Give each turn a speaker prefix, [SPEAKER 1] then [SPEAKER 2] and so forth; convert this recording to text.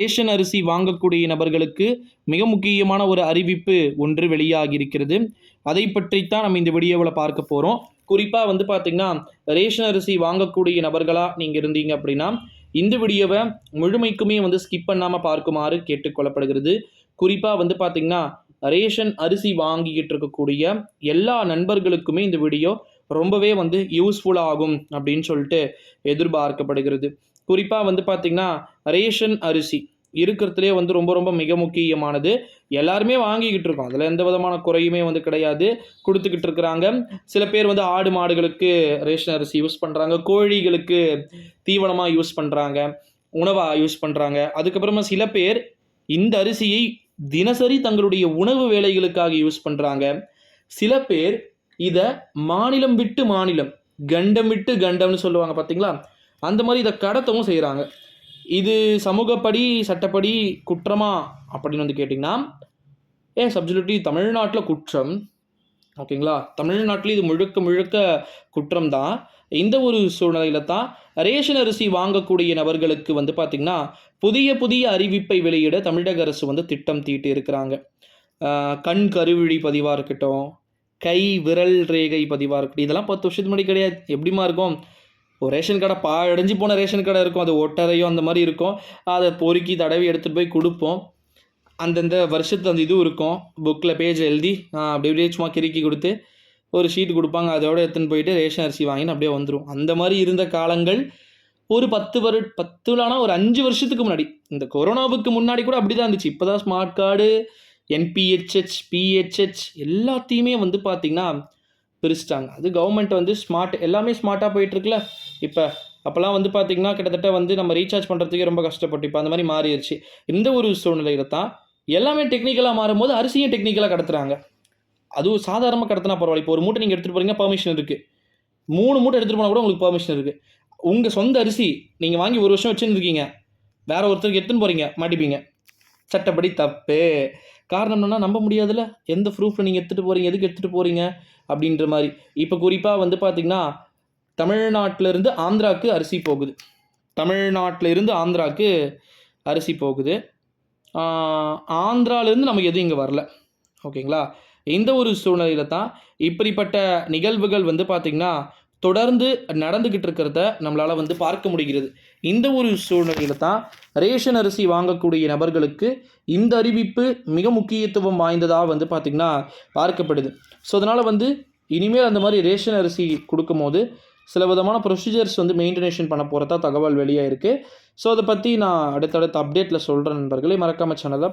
[SPEAKER 1] Ration அரிசி வாங்கக்கூடிய நபர்களுக்கு மிக முக்கியமான ஒரு அறிவிப்பு ஒன்று வெளியாகி இருக்கிறது அதை பற்றித்தான் நம்ம இந்த வீடியோவில் பார்க்க போகிறோம் குறிப்பாக வந்து பார்த்திங்கன்னா ரேஷன் அரிசி வாங்கக்கூடிய நபர்களாக நீங்கள் இருந்தீங்க அப்படின்னா இந்த வீடியோவை முழுமைக்குமே வந்து ஸ்கிப் பண்ணாமல் பார்க்குமாறு கேட்டுக்கொள்ளப்படுகிறது. குறிப்பாக வந்து பார்த்திங்கன்னா ரேஷன் அரிசி வாங்கிக்கிட்டு இருக்கக்கூடிய எல்லா நண்பர்களுக்குமே இந்த வீடியோ ரொம்பவே வந்து யூஸ்ஃபுல் ஆகும் அப்படின்னு சொல்லிட்டு எதிர்பார்க்கப்படுகிறது. குறிப்பாக வந்து பார்த்திங்கன்னா ரேஷன் அரிசி இருக்கிறதுலே வந்து ரொம்ப ரொம்ப மிக முக்கியமானது. எல்லாருமே வாங்கிக்கிட்டு இருக்கோம். அதில் எந்த விதமான குறையுமே வந்து கிடையாது. கொடுத்துக்கிட்டு இருக்கிறாங்க. சில பேர் வந்து ஆடு மாடுகளுக்கு ரேஷன் அரிசி யூஸ் பண்ணுறாங்க கோழிகளுக்கு தீவனமாக யூஸ் பண்ணுறாங்க உணவாக யூஸ் பண்ணுறாங்க அதுக்கப்புறமா சில பேர் இந்த அரிசியை தினசரி தங்களுடைய உணவு வேலைகளுக்காக யூஸ் பண்ணுறாங்க சில பேர் இதை மாநிலம் விட்டு மாநிலம் கண்டம் விட்டு கண்டம்னு சொல்லுவாங்க பார்த்தீங்களா அந்த மாதிரி இதை கடத்தவும் செய்கிறாங்க இது சமூகப்படி சட்டப்படி குற்றமா அப்படின்னு வந்து கேட்டிங்கன்னா ஏன் சப்ஜுலிட்டி தமிழ்நாட்டில் குற்றம். ஓகேங்களா? தமிழ்நாட்டில் இது முழுக்க முழுக்க குற்றம் தான் இந்த ஒரு சூழ்நிலையில தான் ரேஷன் அரிசி வாங்கக்கூடிய நபர்களுக்கு வந்து பார்த்திங்கன்னா புதிய புதிய அறிவிப்பை வெளியிட தமிழக அரசு வந்து திட்டம் தீட்டி இருக்கிறாங்க. கண் கருவிழி பதிவாக இருக்கட்டும் கை விரல் ரேகை பதிவாக இருக்கட்டும் இதெல்லாம் பத்து வருஷத்துக்கு முன்னாடி கிடையாது. எப்படிமா இருக்கும்? ஒரு ரேஷன் கடை பா அடைஞ்சு போன ரேஷன் கடை இருக்கும். அது ஒட்டறையும் அந்த மாதிரி இருக்கும். அதை பொறுக்கி தடவி எடுத்துகிட்டு போய் கொடுப்போம். அந்தந்த வருஷத்து அந்த இதுவும் இருக்கும். புக்கில் பேஜ் எழுதி அப்படி அப்படியே சும்மா கிறுக்கி கொடுத்து ஒரு ஷீட் கொடுப்பாங்க. அதோட எடுத்துன்னு போயிட்டு ரேஷன் அரிசி வாங்கின்னு அப்படியே வந்துடும் அந்த மாதிரி இருந்த காலங்கள் ஒரு பத்து வரு பத்துலானா ஒரு அஞ்சு வருஷத்துக்கு முன்னாடி. இந்த கொரோனாவுக்கு முன்னாடி கூட அப்படி தான் இருந்துச்சு இப்போ தான் ஸ்மார்ட் கார்டு என்பிஹெச்ஹெச் பிஹெச்ஹெச் எல்லாத்தையுமே வந்து பார்த்திங்கன்னா பிரிச்சிட்டாங்க. அது கவர்மெண்ட் வந்து ஸ்மார்ட் எல்லாமே ஸ்மார்ட்டாக போயிட்டுருக்குல இப்போ அப்போல்லாம் வந்து பார்த்திங்கன்னா கிட்டத்தட்ட வந்து நம்ம ரீசார்ஜ் பண்ணுறதுக்கே ரொம்ப கஷ்டப்பட்டு இப்போ அந்த மாதிரி மாறிடுச்சு இந்த ஒரு சூழ்நிலையில தான் எல்லாமே டெக்னிக்கலாக மாறும்போது அரிசியும் டெக்னிக்கலாக கடத்துறாங்க. அதுவும் சாதாரணமாக கடத்தினா பரவாயில்ல. இப்போ ஒரு மூட்டை நீங்கள் எடுத்துகிட்டு போகிறீங்க பர்மிஷன் இருக்குது மூணு மூட்டை எடுத்துகிட்டு போனால் கூட உங்களுக்கு பர்மிஷன் இருக்குது உங்கள் சொந்த அரிசி நீங்கள் வாங்கி ஒரு வருஷம் வச்சுருந்துருக்கீங்க வேற ஒருத்தருக்கு எடுத்துன்னு போகிறீங்க மாட்டிப்பீங்க. சட்டப்படி தப்பு. காரணம் என்னன்னா நம்ப முடியாதுல்ல. எந்த ப்ரூஃபில் நீங்கள் எடுத்துகிட்டு போகிறீங்க எதுக்கு எடுத்துகிட்டு போகிறீங்க அப்படின்ற மாதிரி. இப்போ குறிப்பாக வந்து பார்த்திங்கன்னா தமிழ்நாட்டிலேருந்து ஆந்திராவுக்கு அரிசி போகுது. தமிழ்நாட்டில் இருந்து ஆந்திராவுக்கு அரிசி போகுது. ஆந்திராவிலேருந்து ஆந்திராலேருந்து நமக்கு எதுவும் இங்கே வரல. ஓகேங்களா? இந்த ஒரு சூழ்நிலையில தான் இப்படிப்பட்ட நிகழ்வுகள் வந்து பார்த்திங்கன்னா தொடர்ந்து நடந்துக்கிட்டு இருக்கிறத நம்மளால் வந்து பார்க்க முடிகிறது. இந்த ஒரு சூழ்நிலையில் தான் ரேஷன் அரிசி வாங்கக்கூடிய நபர்களுக்கு இந்த அறிவிப்பு மிக முக்கியத்துவம் வாய்ந்ததாக வந்து பார்த்திங்கன்னா பார்க்கப்படுது. ஸோ அதனால் வந்து இனிமேல் அந்த மாதிரி ரேஷன் அரிசி கொடுக்கும்போது சில விதமான ப்ரொசீஜர்ஸ் வந்து மெயின்டெனேஷன் பண்ண போகிறதா தகவல் வெளியாக இருக்குது ஸோ அதை பற்றி நான் அடுத்தடுத்த அப்டேட்டில் சொல்கிறேன் நண்பர்களே. மறக்காம சேனலை